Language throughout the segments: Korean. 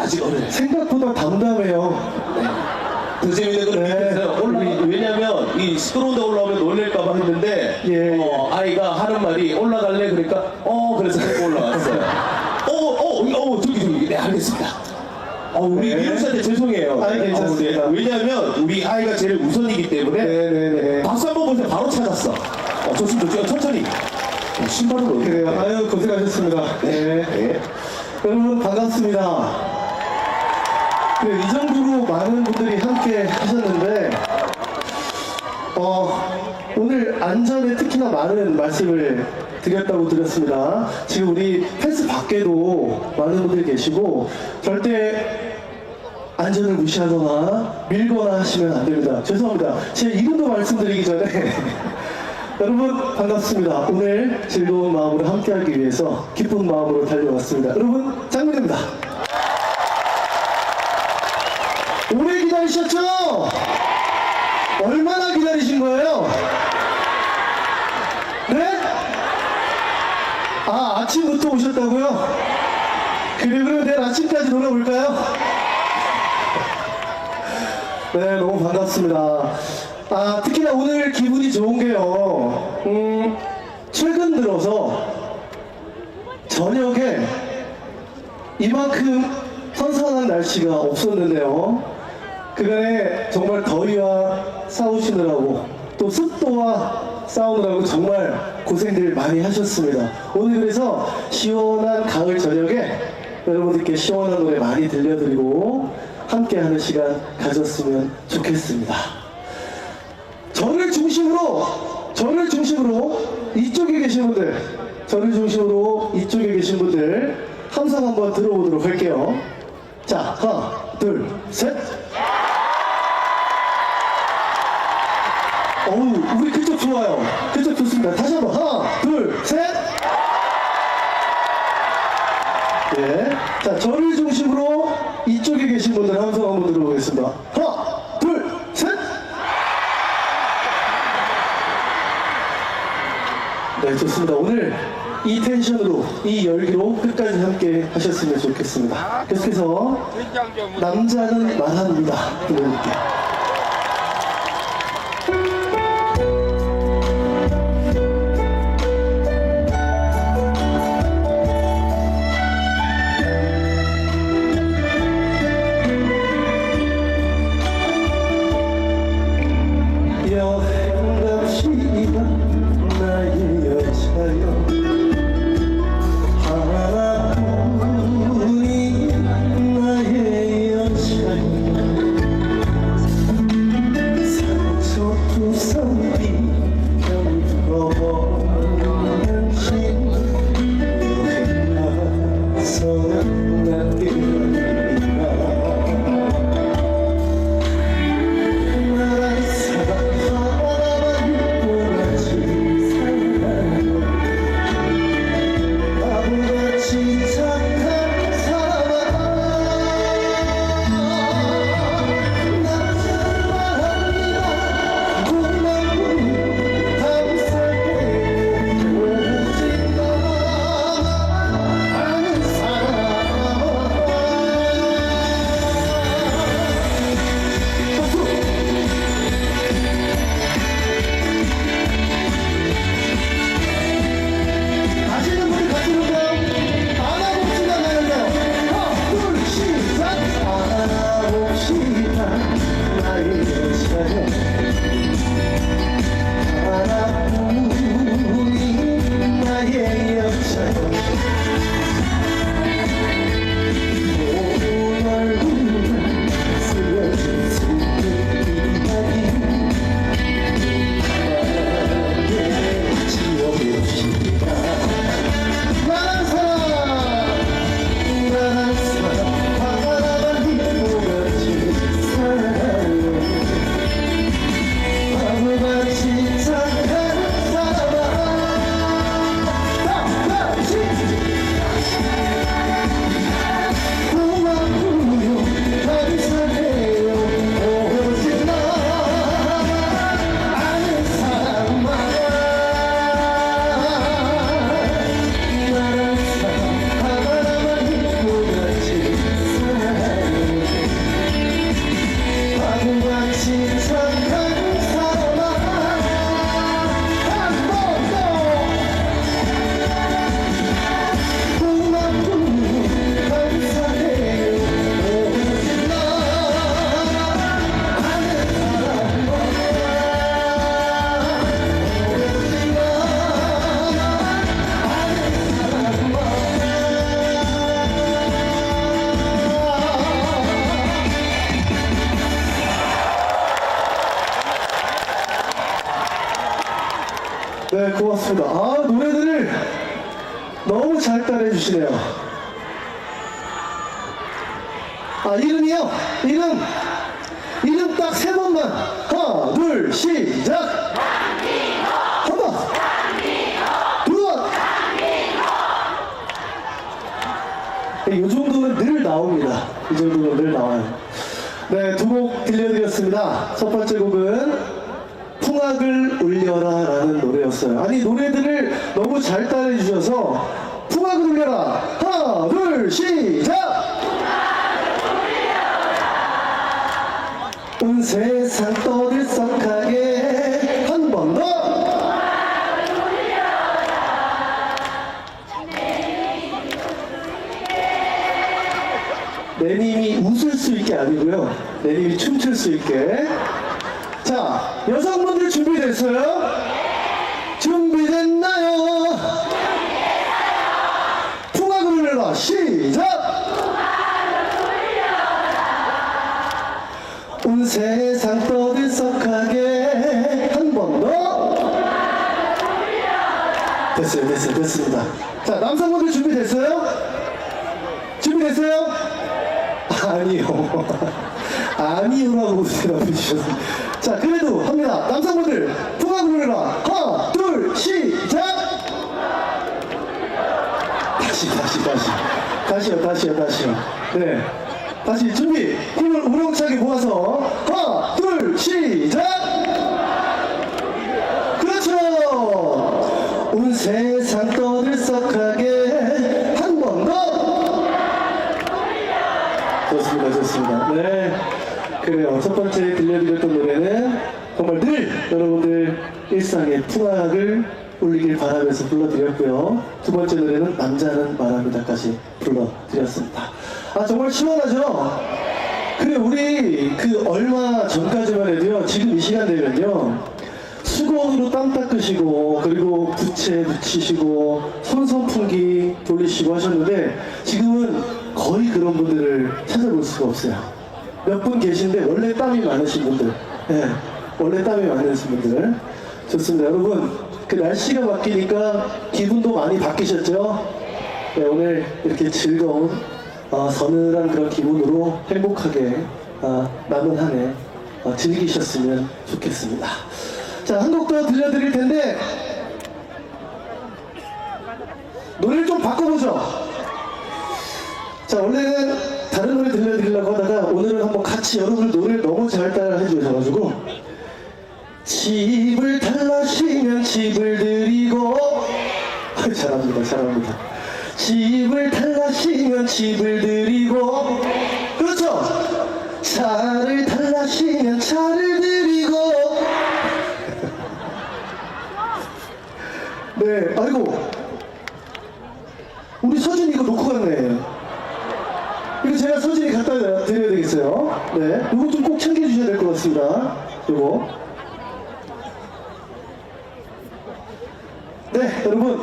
아직 어려요. 생각보다 담담해요. 그 재밌는 건 네. 밑에서 올라 왜냐면 이 시끄러운데 올라오면 놀랄까봐 했는데 예. 어, 아이가 하는 말이 올라갈래 그러니까 어 그래서 올라왔어요. 어어어 저기 저기 네 알겠습니다. 어 우리 네. 미루 씨한테 죄송해요. 아이, 괜찮습니다. 어, 네. 왜냐면 우리 아이가 제일 우선이기 때문에 네 네 네. 박수 한번 보세요. 바로 찾았어. 어 좋습니다. 좋습니다. 천천히. 어, 어디? 그래요. 아유, 고생하셨습니다. 네. 네. 여러분, 반갑습니다. 네, 이 정도로 많은 분들이 함께 하셨는데, 어, 오늘 안전에 특히나 많은 말씀을 드렸다고 드렸습니다. 지금 우리 펜스 밖에도 많은 분들이 계시고, 절대 안전을 무시하거나 밀거나 하시면 안 됩니다. 죄송합니다. 제 이름도 말씀드리기 전에 여러분 반갑습니다. 오늘 즐거운 마음으로 함께하기 위해서 기쁜 마음으로 달려왔습니다. 여러분 장민입니다. 오래 기다리셨죠? 얼마나 기다리신 거예요? 네? 아 아침부터 오셨다고요? 그럼 내일 아침까지 놀아볼까요? 네, 너무 반갑습니다. 아, 특히나 오늘 기분이 좋은 게요. 음, 최근 들어서 저녁에 이만큼 선선한 날씨가 없었는데요. 그간에 정말 더위와 싸우시느라고 또 습도와 싸우느라고 정말 고생들 많이 하셨습니다. 오늘 그래서 시원한 가을 저녁에 여러분들께 시원한 노래 많이 들려드리고 함께하는 시간 가졌으면 좋겠습니다. 저를 중심으로 저를 중심으로 이쪽에 계신 분들 저를 중심으로 이쪽에 계신 분들 함성 한번 들어보도록 할게요. 자 하나 둘 셋. 그쪽 좋습니다. 다시 한번 하나 둘 셋. 예. 자, 저를 중심으로 이쪽에 계신 분들 함성 한번 들어보겠습니다. 하나, 둘, 셋! 네, 좋습니다. 오늘 이 텐션으로, 이 열기로 끝까지 함께 하셨으면 좋겠습니다. 계속해서 남자는 말합니다. 들어볼게요. 네, 고맙습니다. 아, 노래들을 너무 잘 따라해 주시네요. 아, 이름이요? 이름. 이름 딱 세 번만. 하나, 둘, 시작! 한 번! 두 번! 네, 이 정도는 늘 나옵니다. 이 정도는 늘 나와요. 네, 두 곡 들려드렸습니다. 첫 번째 곡은 풍악을 울려라 라는 노래였어요. 아니, 노래들을 너무 잘 따라해 주셔서 풍악을 울려라. 하나, 둘, 시작! 온 세상 떠들썩하게 한 번 더! 내님이 웃을 수 있게 아니고요. 내님이 춤출 수 있게. 자, 여성분들 준비됐어요? 준비됐나요? 풍악을 울려라. 시작! 온 세상 떠들썩하게 한 번 더. 됐어요, 됐어요, 됐습니다. 자, 남성분들 준비됐어요? 준비됐어요? 아니요. 아니요라고 대답해 주셨습니다. 자, 그래도 합니다. 남성분들, 풍악 부르라. 하나, 둘, 시작! 다시, 다시, 다시. 다시요, 다시요, 다시요. 네. 다시 준비. 힘을 우렁차게 모아서. 하나, 둘, 시작! 그렇죠! 온 세상 떠들썩하게 한 번 더! 좋습니다, 좋습니다. 네. 그래요. 첫 번째 들려드렸던 노래는 정말 늘 여러분들 일상의 풍악을 울리길 바라면서 불러드렸고요. 두 번째 노래는 남자는 말합니다까지 불러드렸습니다. 아, 정말 시원하죠? 그래, 우리 그 얼마 전까지만 해도요, 지금 이 시간 되면요, 수건으로 땀 닦으시고 그리고 부채 붙이시고 손선풍기 돌리시고 하셨는데 지금은 거의 그런 분들을 찾아볼 수가 없어요. 몇 분 계신데 원래 땀이 많으신 분들, 예, 원래 땀이 많으신 분들 좋습니다. 여러분 그 날씨가 바뀌니까 기분도 많이 바뀌셨죠? 네, 오늘 이렇게 즐거운 어, 서늘한 그런 기분으로 행복하게 어, 남은 한해 어, 즐기셨으면 좋겠습니다. 자, 한 곡 더 들려드릴 텐데, 노래를 좀 바꿔보죠. 자, 원래는 다른 노래 들려드리려고 하다가 오늘은 한번 같이 여러분들 노래를 너무 잘 따라 해 주셔가지고, 집을 달라시면 집을 드리고, 잘합니다, 잘합니다. 집을 달라시면 집을 드리고, 그렇죠? 차를 달라시면 차를 드리고, 네, 아이고. 우리 서진이 이거 놓고 갔네. 이거 제가 서진이 갖다 드려야 되겠어요. 네. 이거 좀 꼭 챙겨 주셔야 될 것 같습니다. 이거. 네, 여러분.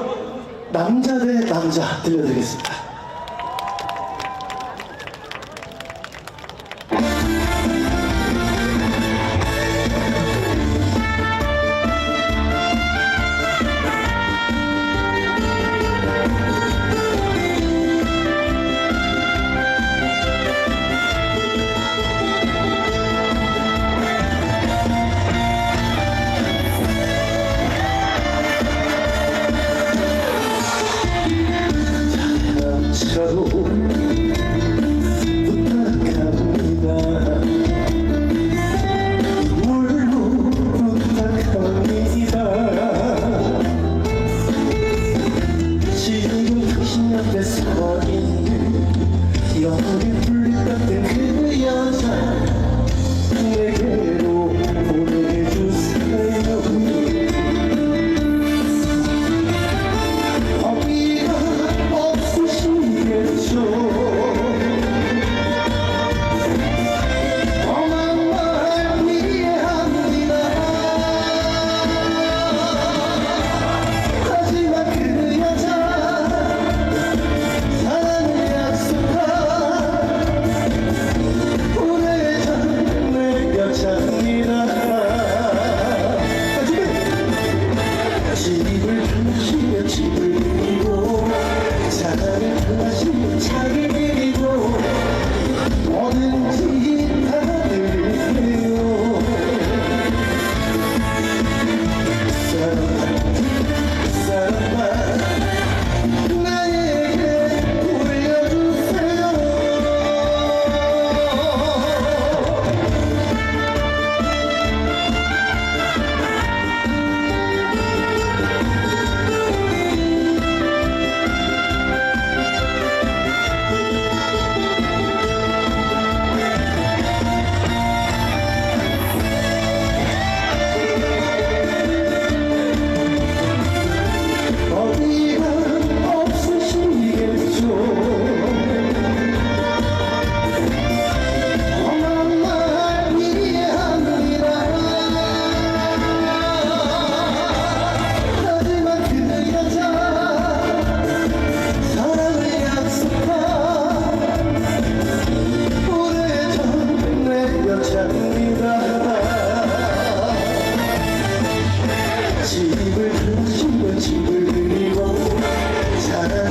남자 대 남자 들려드리겠습니다.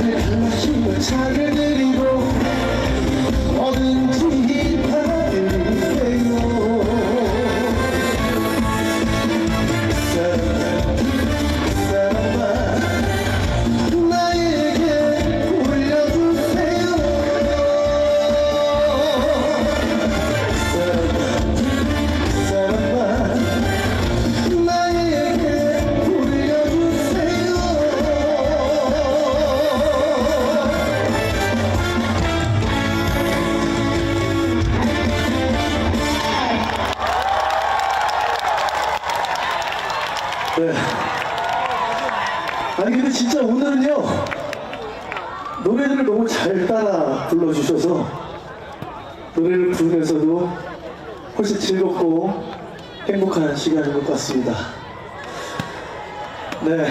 하나씩 차게 드리고 모든 주셔서 노래를 부르면서도 훨씬 즐겁고 행복한 시간인 것 같습니다. 네.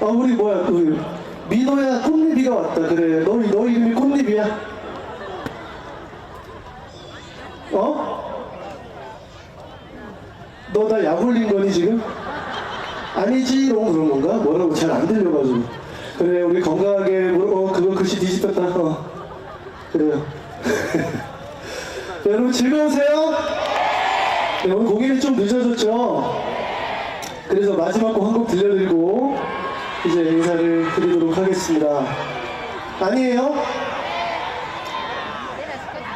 아 우리 뭐야 우리 민호야 꽃잎이가 왔다 그래 너, 너 이름이 꽃잎이야? 어? 너 나 약 올린 거니 지금? 아니지롱 그런 건가? 뭐라고 잘 안 들려가지고 그래 우리 건강하게 뭐, 어 그거 글씨 뒤집혔다 어 그래요 네, 여러분 즐거우세요? 네, 오늘 공연이 좀 늦어졌죠? 그래서 마지막 곡 한 곡 들려드리고 이제 인사를 드리도록 하겠습니다 아니에요?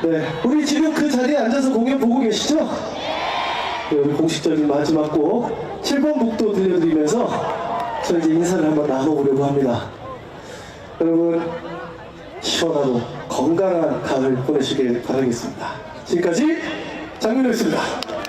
네 우리 지금 그 자리에 앉아서 공연 보고 계시죠? 네, 우리 공식적인 마지막 곡 7번 곡도 들려드리면서 저 이제 인사를 한번 나눠보려고 합니다. 여러분 시원하고 건강한 가을 보내시길 바라겠습니다. 지금까지 장민호였습니다.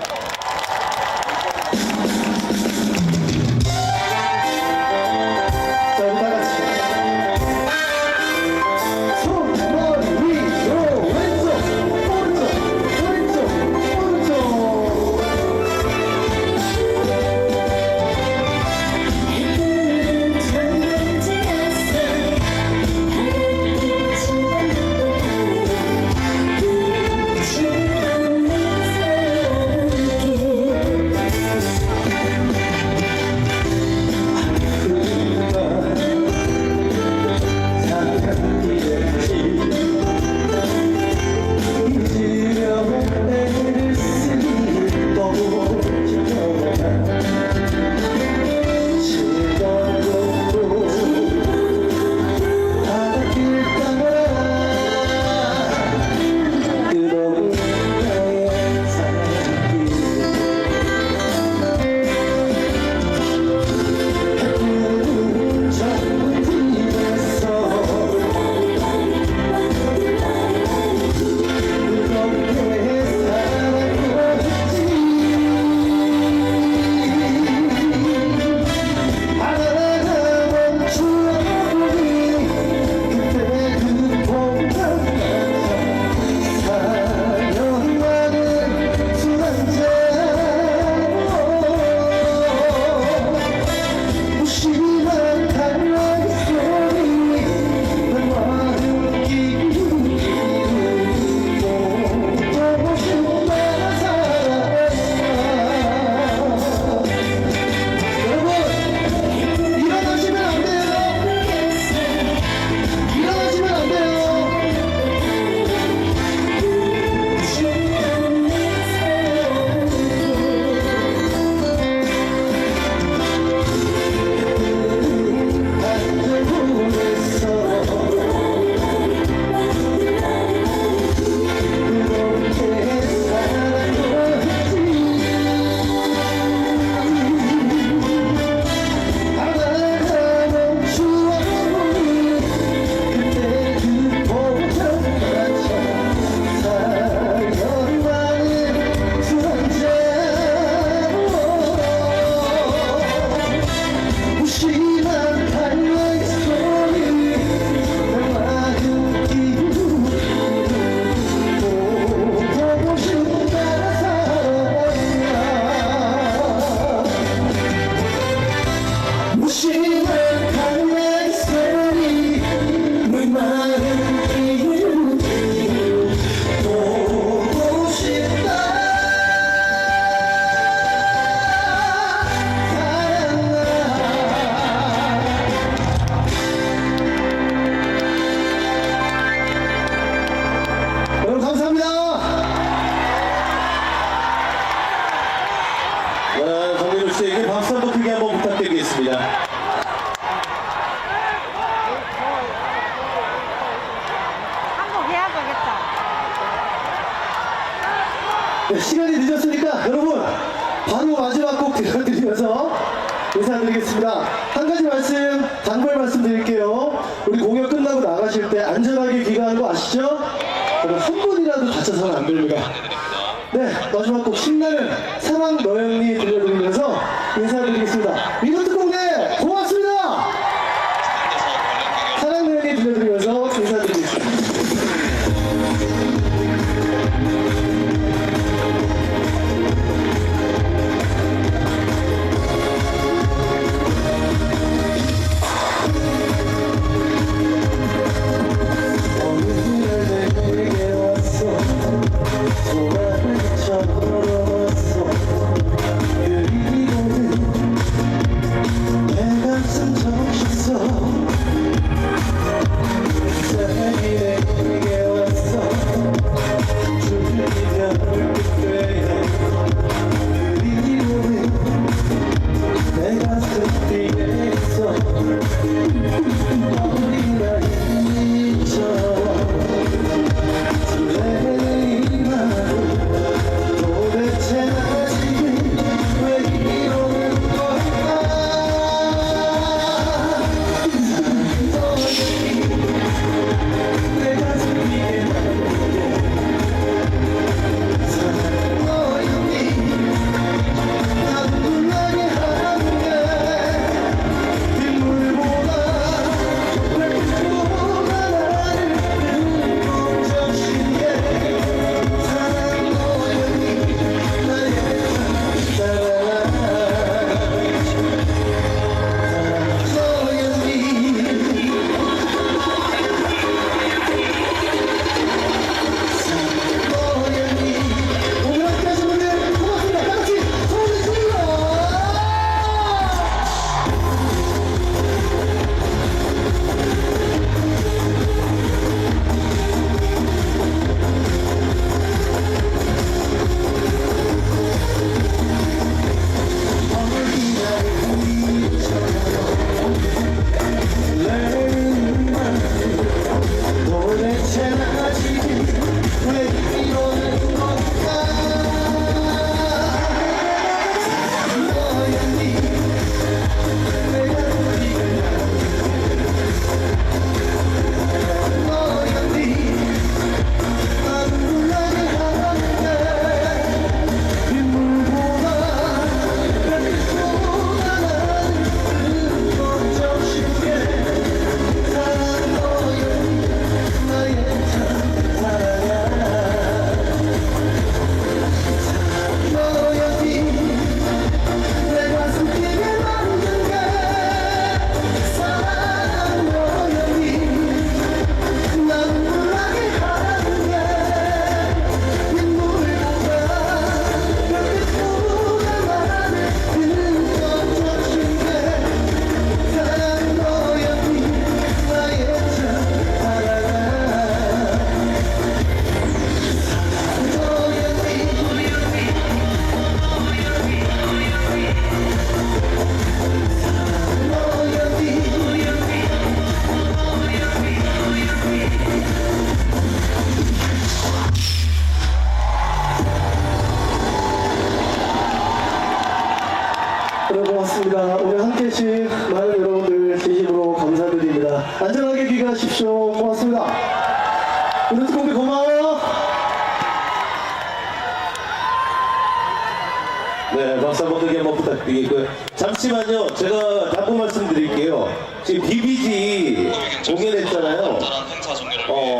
한 분이라도 다쳐서는 안 됩니다. 네, 마지막 곡 신나는 사랑 너영리 들려드리면서 인사드리겠습니다. 이번 특공대 고